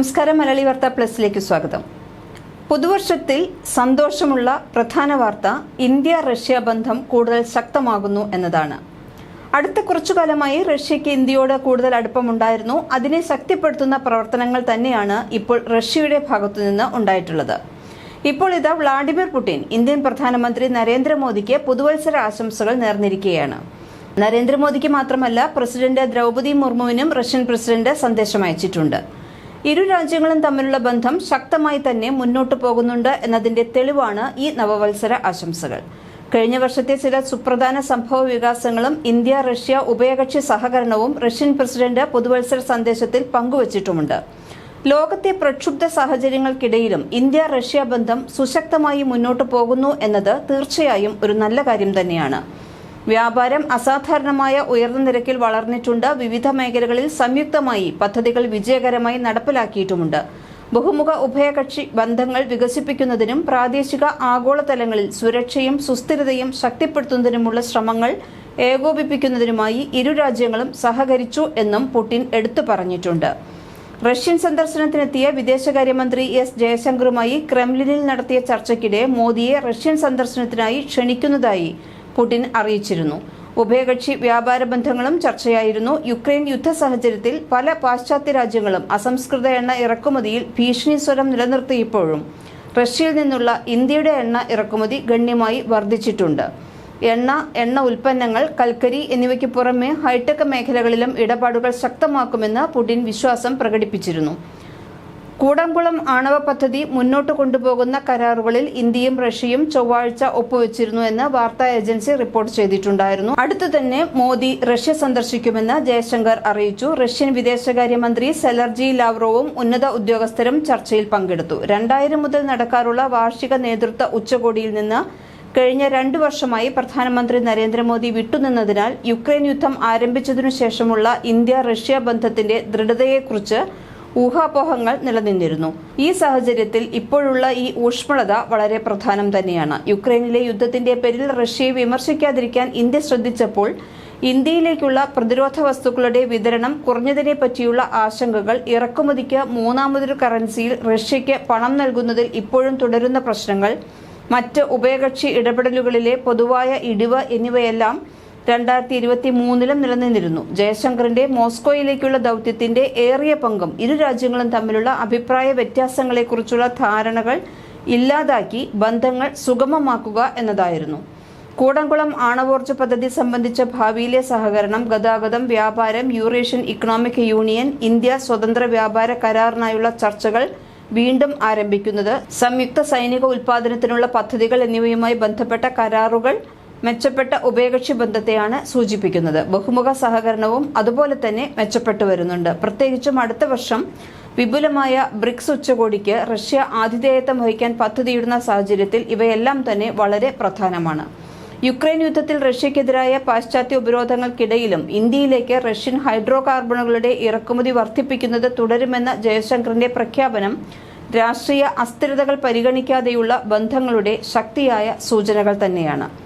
നമസ്കാരം മലയാളി വാർത്ത പ്ലസിലേക്ക് സ്വാഗതം. പുതുവർഷത്തിൽ സന്തോഷമുള്ള പ്രധാന വാർത്ത ഇന്ത്യ റഷ്യ ബന്ധം കൂടുതൽ ശക്തമാകുന്നു എന്നതാണ്. അടുത്ത കുറച്ചു കാലമായി റഷ്യയ്ക്ക് ഇന്ത്യയോട് കൂടുതൽ അടുപ്പമുണ്ടായിരുന്നു. അതിനെ ശക്തിപ്പെടുത്തുന്ന പ്രവർത്തനങ്ങൾ തന്നെയാണ് ഇപ്പോൾ റഷ്യയുടെ ഭാഗത്തുനിന്ന് ഉണ്ടായിട്ടുള്ളത്. ഇപ്പോൾ ഇതാ വ്ളാഡിമിർ പുടിൻ ഇന്ത്യൻ പ്രധാനമന്ത്രി നരേന്ദ്രമോദിക്ക് പുതുവത്സര ആശംസകൾ നേർന്നിരിക്കുകയാണ്. നരേന്ദ്രമോദിക്ക് മാത്രമല്ല പ്രസിഡന്റ് ദ്രൗപദി മുർമുവിനും റഷ്യൻ പ്രസിഡന്റ് സന്ദേശം അയച്ചിട്ടുണ്ട്. ഇരു രാജ്യങ്ങളും തമ്മിലുള്ള ബന്ധം ശക്തമായി തന്നെ മുന്നോട്ടു പോകുന്നുണ്ട് എന്നതിന്റെ തെളിവാണ് ഈ നവവത്സര ആശംസകൾ. കഴിഞ്ഞ വർഷത്തെ ചില സുപ്രധാന സംഭവ വികാസങ്ങളും ഇന്ത്യ റഷ്യ ഉഭയകക്ഷി സഹകരണവും റഷ്യൻ പ്രസിഡന്റ് പുതുവത്സര സന്ദേശത്തിൽ പങ്കുവച്ചിട്ടുമുണ്ട്. ലോകത്തെ പ്രക്ഷുബ്ധ സാഹചര്യങ്ങൾക്കിടയിലും ഇന്ത്യ റഷ്യ ബന്ധം സുശക്തമായി മുന്നോട്ടു പോകുന്നു എന്നത് തീർച്ചയായും ഒരു നല്ല കാര്യം തന്നെയാണ്. വ്യാപാരം അസാധാരണമായ ഉയർന്ന നിരക്കിൽ വളർന്നിട്ടുണ്ട്. വിവിധ മേഖലകളിൽ സംയുക്തമായി പദ്ധതികൾ വിജയകരമായി നടപ്പിലാക്കിയിട്ടുമുണ്ട്. ബഹുമുഖ ഉഭയകക്ഷി ബന്ധങ്ങൾ വികസിപ്പിക്കുന്നതിനും പ്രാദേശിക ആഗോളതലങ്ങളിൽ സുരക്ഷയും സുസ്ഥിരതയും ശക്തിപ്പെടുത്തുന്നതിനുമുള്ള ശ്രമങ്ങൾ ഏകോപിപ്പിക്കുന്നതിനുമായി ഇരു രാജ്യങ്ങളും സഹകരിച്ചു എന്നും പുടിൻ എടുത്തു പറഞ്ഞിട്ടുണ്ട്. റഷ്യൻ സന്ദർശനത്തിനെത്തിയ വിദേശകാര്യമന്ത്രി എസ് ജയശങ്കറുമായി ക്രെംലിനിൽ നടത്തിയ ചർച്ചയ്ക്കിടെ മോദിയെ റഷ്യൻ സന്ദർശനത്തിനായി ക്ഷണിക്കുന്നതായി പുടിൻ അറിയിച്ചിരുന്നു. ഉഭയകക്ഷി വ്യാപാര ബന്ധങ്ങളും ചർച്ചയായിരുന്നു. യുക്രൈൻ യുദ്ധ സാഹചര്യത്തിൽ പല പാശ്ചാത്യ രാജ്യങ്ങളും അസംസ്കൃത എണ്ണ ഇറക്കുമതിയിൽ ഭീഷണി സ്വരം നിലനിർത്തിയപ്പോഴും റഷ്യയിൽ നിന്നുള്ള ഇന്ത്യയുടെ എണ്ണ ഇറക്കുമതി ഗണ്യമായി വർദ്ധിച്ചിട്ടുണ്ട്. എണ്ണ എണ്ണ ഉൽപ്പന്നങ്ങൾ കൽക്കരി എന്നിവയ്ക്ക് പുറമെ ഹൈടെക് മേഖലകളിലും ഇടപാടുകൾ ശക്തമാക്കുമെന്ന് പുടിൻ വിശ്വാസം പ്രകടിപ്പിച്ചിരുന്നു. കൂടംകുളം ആണവ പദ്ധതി മുന്നോട്ട് കൊണ്ടുപോകുന്ന കരാറുകളിൽ ഇന്ത്യയും റഷ്യയും ചൊവ്വാഴ്ച ഒപ്പുവെച്ചിരുന്നു എന്ന് വാർത്താ ഏജൻസി റിപ്പോർട്ട് ചെയ്തിട്ടുണ്ടായിരുന്നു. അടുത്തു തന്നെ മോദി റഷ്യ സന്ദർശിക്കുമെന്ന് ജയശങ്കർ അറിയിച്ചു. റഷ്യൻ വിദേശകാര്യമന്ത്രി സെലർജി ലാവ്റോവും ഉന്നത ഉദ്യോഗസ്ഥരും ചർച്ചയിൽ പങ്കെടുത്തു. രണ്ടായിരം മുതൽ നടക്കാറുള്ള വാർഷിക നേതൃത്വ ഉച്ചകോടിയിൽ നിന്ന് കഴിഞ്ഞ രണ്ടു വർഷമായി പ്രധാനമന്ത്രി നരേന്ദ്രമോദി വിട്ടുനിന്നതിനാൽ യുക്രൈൻ യുദ്ധം ആരംഭിച്ചതിനു ശേഷമുള്ള ഇന്ത്യ റഷ്യ ബന്ധത്തിന്റെ ദൃഢതയെക്കുറിച്ച് ഊഹാപോഹങ്ങൾ നിലനിന്നിരുന്നു. ഈ സാഹചര്യത്തിൽ ഇപ്പോഴുള്ള ഈ ഊഷ്മളത വളരെ പ്രധാനം തന്നെയാണ്. യുക്രൈനിലെ യുദ്ധത്തിന്റെ പേരിൽ റഷ്യയെ വിമർശിക്കാതിരിക്കാൻ ഇന്ത്യ ശ്രദ്ധിച്ചപ്പോൾ ഇന്ത്യയിലേക്കുള്ള പ്രതിരോധ വസ്തുക്കളുടെ വിതരണം കുറഞ്ഞതിനെ പറ്റിയുള്ള ആശങ്കകൾ ഇറക്കുമതിക്ക് മൂന്നാമതൊരു കറൻസിയിൽ റഷ്യയ്ക്ക് പണം നൽകുന്നതിൽ ഇപ്പോഴും തുടരുന്ന പ്രശ്നങ്ങൾ മറ്റ് ഉഭയകക്ഷി ഇടപെടലുകളിലെ പൊതുവായ ഇടിവ് എന്നിവയെല്ലാം രണ്ടായിരത്തി ഇരുപത്തി മൂന്നിലും നിലനിന്നിരുന്നു. ജയശങ്കറിന്റെ മോസ്കോയിലേക്കുള്ള ദൗത്യത്തിന്റെ ഏറിയ പങ്കും ഇരു രാജ്യങ്ങളും തമ്മിലുള്ള അഭിപ്രായ വ്യത്യാസങ്ങളെക്കുറിച്ചുള്ള ധാരണകൾ ഇല്ലാതാക്കി ബന്ധങ്ങൾ സുഗമമാക്കുക എന്നതായിരുന്നു. കൂടംകുളം ആണവോർജ പദ്ധതി സംബന്ധിച്ച ഭാവിയിലെ സഹകരണം ഗതാഗതം വ്യാപാരം യൂറേഷ്യൻ ഇക്കണോമിക് യൂണിയൻ ഇന്ത്യ സ്വതന്ത്ര വ്യാപാര കരാറിനായുള്ള ചർച്ചകൾ വീണ്ടും ആരംഭിക്കുന്നത് സംയുക്ത സൈനിക ഉൽപാദനത്തിനുള്ള പദ്ധതികൾ എന്നിവയുമായി ബന്ധപ്പെട്ട കരാറുകൾ മെച്ചപ്പെട്ട ഉഭയകക്ഷി ബന്ധത്തെയാണ് സൂചിപ്പിക്കുന്നത്. ബഹുമുഖ സഹകരണവും അതുപോലെ തന്നെ മെച്ചപ്പെട്ടു വരുന്നുണ്ട്. പ്രത്യേകിച്ചും അടുത്ത വർഷം വിപുലമായ ബ്രിക്സ് ഉച്ചകോടിക്ക് റഷ്യ ആതിഥേയത്വം വഹിക്കാൻ പദ്ധതിയിടുന്ന സാഹചര്യത്തിൽ ഇവയെല്ലാം തന്നെ വളരെ പ്രധാനമാണ്. യുക്രൈൻ യുദ്ധത്തിൽ റഷ്യക്കെതിരായ പാശ്ചാത്യ ഉപരോധങ്ങൾക്കിടയിലും ഇന്ത്യയിലേക്ക് റഷ്യൻ ഹൈഡ്രോ കാർബണുകളുടെ ഇറക്കുമതി വർദ്ധിപ്പിക്കുന്നത് തുടരുമെന്ന ജയശങ്കറിന്റെ പ്രഖ്യാപനം രാഷ്ട്രീയ അസ്ഥിരതകൾ പരിഗണിക്കാതെയുള്ള ബന്ധങ്ങളുടെ ശക്തിയായ സൂചനകൾ തന്നെയാണ്.